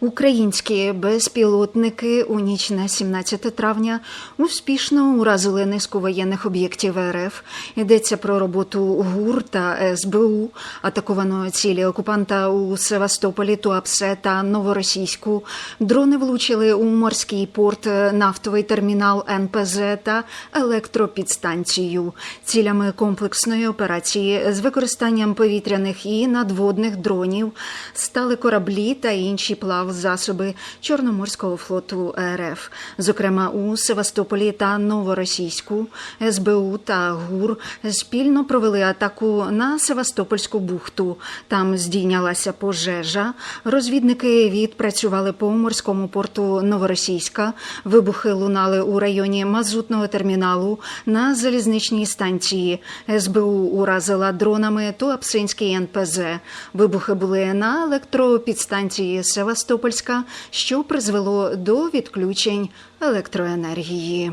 Українські безпілотники у ніч на 17 травня успішно уразили низку воєнних об'єктів РФ. Йдеться про роботу ГУР та СБУ. Атаковано цілі окупанта у Севастополі, Туапсе та Новоросійську. Дрони влучили у морський порт, нафтовий термінал НПЗ та електропідстанцію. Цілями комплексної операції з використанням повітряних і надводних дронів стали кораблі та інші плавзасоби Чорноморського флоту РФ. Зокрема, у Севастополі та Новоросійську СБУ та ГУР спільно провели атаку на Севастопольську бухту. Там здійнялася пожежа. Розвідники відпрацювали по морському порту Новоросійська. Вибухи лунали у районі мазутного терміналу на залізничній станції. СБУ уразила дронами Туапсинський НПЗ. Вибухи були на електропідстанції Севастопольська, що призвело до відключень електроенергії.